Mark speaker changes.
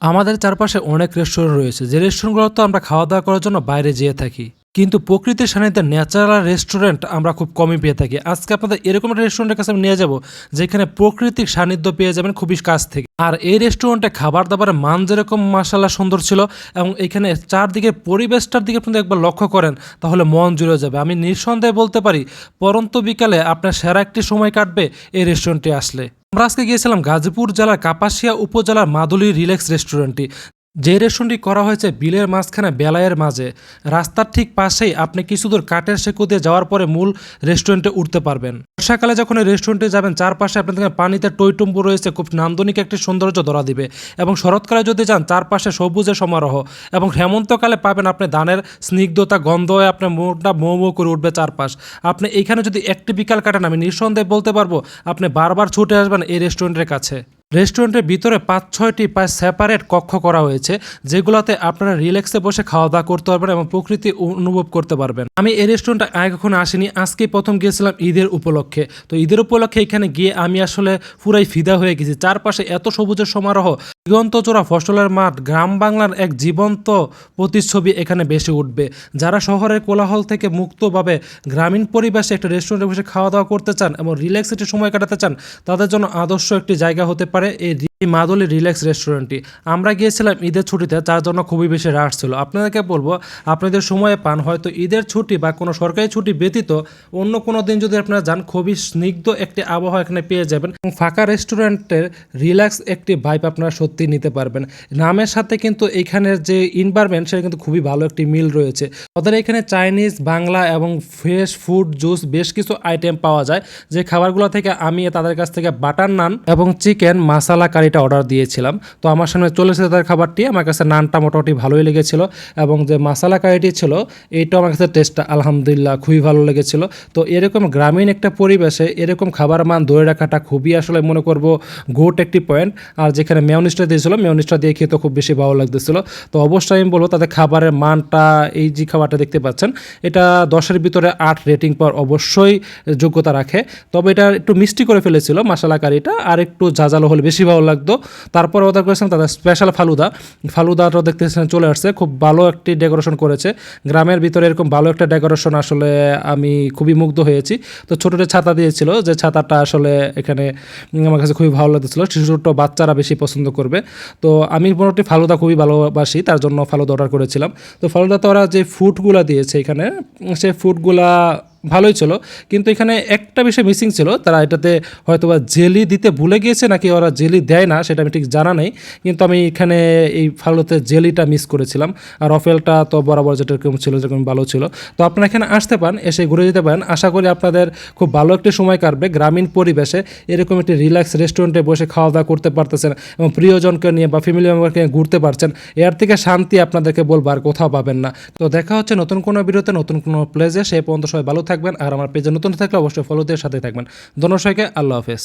Speaker 1: আমাদের চারপাশে অনেক রেস্টুরেন্ট রয়েছে। যে রেস্টুরেন্টগুলো তো আমরা খাওয়া দাওয়া করার জন্য বাইরে যেয়ে থাকি। কিন্তু প্রকৃতির সান্নিধ্যে ন্যাচারাল রেস্টুরেন্ট আমরা খুব কমই পেয়ে থাকি। আজকে আপনাদের এরকম একটা রেস্টুরেন্টের কাছে আমি নিয়ে যাব, যেখানে প্রকৃতিক সান্নিধ্য পেয়ে যাবেন খুবই কাছ থেকে। আর এই রেস্টুরেন্টে খাবার দাবারের মান যেরকম মাসাল্লাহ সুন্দর ছিল এবং এখানে চারদিকে পরিবেশটার দিকে আপনি একবার লক্ষ্য করেন, তাহলে মন জুড়ে যাবে। আমি নিঃসন্দেহে বলতে পারি, পরন্ত বিকালে আপনার সেরা একটি সময় কাটবে এই রেস্টুরেন্টে আসলে। আমরা আজকে গিয়েছিলাম গাজীপুর জেলার কাপাসিয়া উপজেলার মাদুলি রিল্যাক্স রেস্টুরেন্টটি যে রেস্টুরেন্টটি করা হয়েছে বিলের মাঝখানে বেলায়ের মাঝে, রাস্তার ঠিক পাশেই আপনি কিছু দূর কাঠের সেকু দিয়ে যাওয়ার পরে মূল রেস্টুরেন্টে উঠতে পারবেন। বর্ষাকালে যখন এই রেস্টুরেন্টে যাবেন, চারপাশে আপনাদের পানিতে টইটুম্বু রয়েছে, খুব নান্দনিক একটি সৌন্দর্য ধরা দিবে এবং শরৎকালে যদি যান, চারপাশে সবুজে সমারোহ এবং হেমন্তকালে পাবেন আপনি ধানের স্নিগ্ধতা, গন্ধ হয়ে আপনার মুখটা মৌ মৌ করে উঠবে চারপাশ। আপনি এইখানে যদি একটি বিকাল কাটান, আমি নিঃসন্দেহে বলতে পারব, আপনি বারবার ছুটে আসবেন এই রেস্টুরেন্টের কাছে। রেস্টুরেন্টের ভিতরে পাঁচ, ছয়টি প্রায় সেপারেট কক্ষ করা হয়েছে, যেগুলোতে আপনারা রিল্যাক্সে বসে খাওয়া দাওয়া করতে পারবেন এবং প্রকৃতি অনুভব করতে পারবেন। আমি এই রেস্টুরেন্টটা আগে কখনো আসিনি, আজকেই প্রথম গিয়েছিলাম ঈদের উপলক্ষে। তো ঈদের উপলক্ষে এখানে গিয়ে আমি আসলে পুরাই ফিদা হয়ে গেছি। চারপাশে এত সবুজের সমারোহ দিগন্তচোরা ফসলের মাঠ গ্রাম বাংলার এক জীবন্ত প্রতিচ্ছবি এখানে বেশি উঠবে। যারা শহরের কোলাহল থেকে মুক্তভাবে গ্রামীণ পরিবেশে একটা রেস্টুরেন্টে বসে খাওয়া দাওয়া করতে চান এবং রিল্যাক্স একটি সময় কাটাতে চান, তাদের জন্য আদর্শ একটি জায়গা হতে পারে। এই এই মাদলি রিল্যাক্স রেস্টুরেন্টটি। আমরা গিয়েছিলাম ঈদের ছুটিতে, তার জন্য খুবই বেশি রাশ ছিল। আপনাদেরকে বলব, আপনাদের সময়ে পান, হয়তো ঈদের ছুটি বা কোনো সরকারি ছুটি ব্যতীত অন্য কোনো দিন যদি আপনারা যান, খুবই স্নিগ্ধ একটি আবহাওয়া এখানে পেয়ে যাবেন এবং ফাঁকা রেস্টুরেন্টের রিল্যাক্স একটি ভাইপ আপনারা সত্যি নিতে পারবেন। নামের সাথে কিন্তু এখানের যে ইনভারমেন্ট সেটা কিন্তু খুবই ভালো একটি মিল রয়েছে। তাদের এখানে চাইনিজ বাংলা এবং ফ্রেশ ফুড জুস বেশ কিছু আইটেম পাওয়া যায়। যে খাবারগুলো থেকে আমি তাদের কাছ থেকে বাটার নান এবং চিকেন মাসালা কারিটা অর্ডার দিয়েছিলাম। তো আমার সামনে চলে এসেছে তাদের খাবারটি। আমার কাছে নানটা মোটামুটি ভালোই লেগেছিল এবং যে মাসালা কারিটি ছিল, এইটাও আমার কাছে টেস্টটা আলহামদুলিল্লাহ খুবই ভালো লেগেছিল। তো এরকম গ্রামীণ একটা পরিবেশে এরকম খাবার মান ধরে রাখাটা খুবই আসলে মনে করব গুড একটি পয়েন্ট আর যেখানে মেয়নিসটা দিয়েছিল মেয়নিসটা দিয়ে খেতে খুব বেশি ভালো লাগতেছিল। তো অবশ্যই আমি বলব তাদের খাবারের মানটা এই যে খাবারটা দেখতে পাচ্ছেন, এটা দশের ভিতরে আট রেটিং পাওয়ার অবশ্যই যোগ্যতা রাখে। তবে এটা একটু মিষ্টি করে ফেলেছিল মশলা কারিটা আর একটু ঝাঁঝালো হলে বেশি ভালো লাগতো তারপর অর্ডার করেছিলাম তাদের স্পেশাল ফালুদা। ফালুদাটা দেখতে চলে আসছে। খুব ভালো একটি ডেকোরেশন করেছে। গ্রামের ভিতরে এরকম ভালো একটা ডেকোরেশন আসলে আমি খুবই মুগ্ধ হয়েছি। তো ছোটো ছাতা দিয়েছিল। যে ছাতাটা আসলে এখানে আমার কাছে খুবই ভালো লাগতেছিল। ছোটো বাচ্চারা বেশি পছন্দ করবে। তো আমি মোটামুটি ফালুদা খুবই ভালোবাসি। তার জন্য ফালুদা অর্ডার করেছিলাম। তো ফালুদা তো ওরা যে ফুডগুলা দিয়েছে এখানে সেই ফুডগুলা ভালোই ছিল। কিন্তু এখানে একটা বিষয় মিসিং ছিল, তারা এটাতে হয়তো বা জেলি দিতে ভুলে গিয়েছে নাকি ওরা জেলি দেয় না সেটা আমি ঠিক জানা নেই। কিন্তু আমি এখানে এই ফালুতে জেলিটা মিস করেছিলাম। আর অফেলটা তো বরাবর যেটা এরকম ছিল যেরকম ভালো ছিল। তো আপনারা এখানে আসতে পারেন, এসে ঘুরে যেতে পারেন। আশা করি আপনাদের খুব ভালো একটি সময় কাটবে গ্রামীণ পরিবেশে। এরকম একটি রিল্যাক্স রেস্টুরেন্টে বসে খাওয়া দাওয়া করতে পারতেছেন এবং প্রিয়জনকে নিয়ে বা ফ্যামিলি মেম্বারকে নিয়ে ঘুরতে পারছেন, এর থেকে শান্তি আপনাদেরকে বলব আর কোথাও পাবেন না। তো দেখা হচ্ছে নতুন কোনো ভিডিওতে নতুন কোনো প্লেসে সে পর্যন্ত সবাই ভালো থাকবেন আর আমার পেজে নতুন থাকলে অবশ্যই ফলোদের সাথে থাকবেন। দোনো সবাইকে আল্লাহ হাফেজ।